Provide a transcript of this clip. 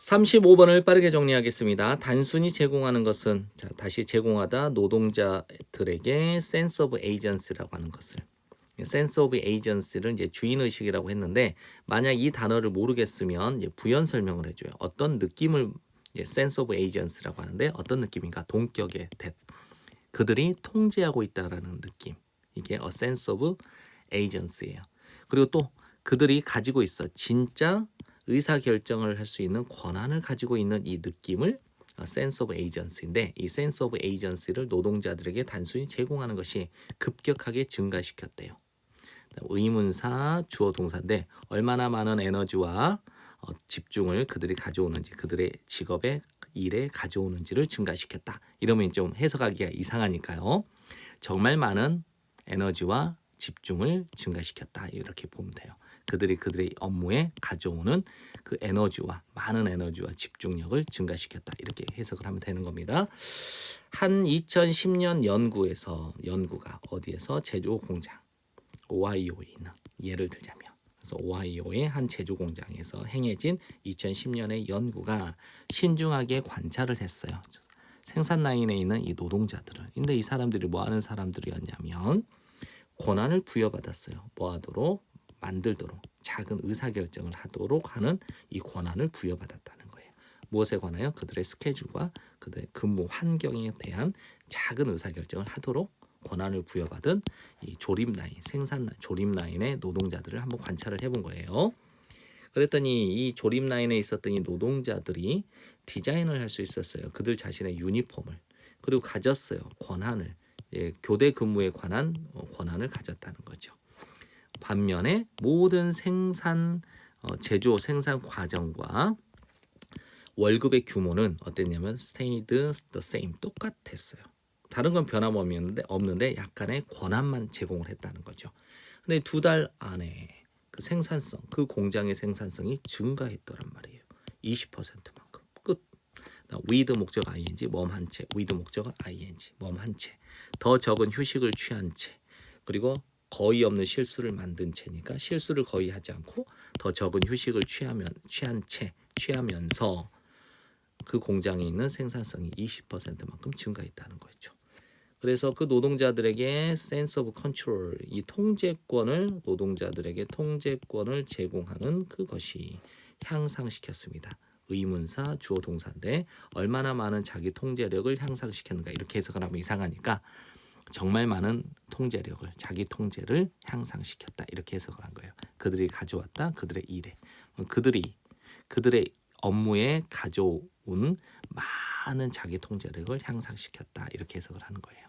35번을 빠르게 정리하겠습니다. 단순히 제공하는 것은 자, 다시 제공하다 노동자들에게 sense of agency라고 하는 것을 sense of agency를 이제 주인 의식이라고 했는데 만약 이 단어를 모르겠으면 부연 설명을 해줘요. 어떤 느낌을 sense of agency라고 하는데 어떤 느낌인가? 동격의 대 그들이 통제하고 있다라는 느낌. 이게 a sense of agency예요. 그리고 또 그들이 가지고 있어 진짜 의사 결정을 할 수 있는 권한을 가지고 있는 이 느낌을 어, sense of agency인데 이 sense of agency를 노동자들에게 단순히 제공하는 것이 급격하게 증가시켰대요. 의문사 주어 동사인데 얼마나 많은 에너지와 어, 집중을 그들이 가져오는지 그들의 직업에 일에 가져오는지를 증가시켰다. 이러면 좀 해석하기가 이상하니까요. 정말 많은 에너지와 집중을 증가시켰다. 이렇게 보면 돼요. 그들이 그들의 업무에 가져오는 그 에너지와 많은 에너지와 집중력을 증가시켰다. 이렇게 해석을 하면 되는 겁니다. 한 2010년 연구에서 연구가 어디에서 제조 공장 오하이오에 있는 예를 들자면 그래서 오하이오의 한 제조 공장에서 행해진 2010년의 연구가 신중하게 관찰을 했어요. 생산 라인에 있는 이 노동자들을. 근데 이 사람들이 뭐 하는 사람들이었냐면 권한을 부여받았어요. 뭐 하도록 만들도록 작은 의사 결정을 하도록 하는 이 권한을 부여받았다는 거예요. 무엇에 관하여 그들의 스케줄과 그들의 근무 환경에 대한 작은 의사 결정을 하도록 권한을 부여받은 이 조립 라인, 생산 라인, 조립 라인의 노동자들을 한번 관찰을 해본 거예요. 그랬더니 이 조립 라인에 있었던 이 노동자들이 디자인을 할 수 있었어요. 그들 자신의 유니폼을 그리고 가졌어요. 권한을 예, 교대 근무에 관한 어, 권한을 가졌다는 거죠. 반면에 모든 생산 어, 제조 생산 과정과 월급의 규모는 어땠냐면 stayed the same 똑같았어요. 다른 건 변함없는데 없는데 약간의 권한만 제공을 했다는 거죠. 근데 두 달 안에 그 생산성, 그 공장의 생산성이 증가했더란 말이에요. 20%만큼. 끝. with 목적 ing, 몸한 채, with 목적 ing, 몸한 채. 더 적은 휴식을 취한 채. 그리고 거의 없는 실수를 만든 채니까 실수를 거의 하지 않고 더 적은 휴식을 취하면 취한 채 취하면서 그 공장에 있는 생산성이 20%만큼 증가했다는 거죠. 그래서 그 노동자들에게 sense of control 이 통제권을 노동자들에게 통제권을 제공하는 그것이 향상시켰습니다. 의문사 주어 동사인데 얼마나 많은 자기 통제력을 향상시켰는가 이렇게 해석을 하면 이상하니까 정말 많은 통제력을 자기 통제를 향상시켰다 이렇게 해석을 한 거예요. 그들이 가져왔다 그들의 일에 그들이 그들의 업무에 가져온 많은 자기 통제력을 향상시켰다 이렇게 해석을 하는 거예요.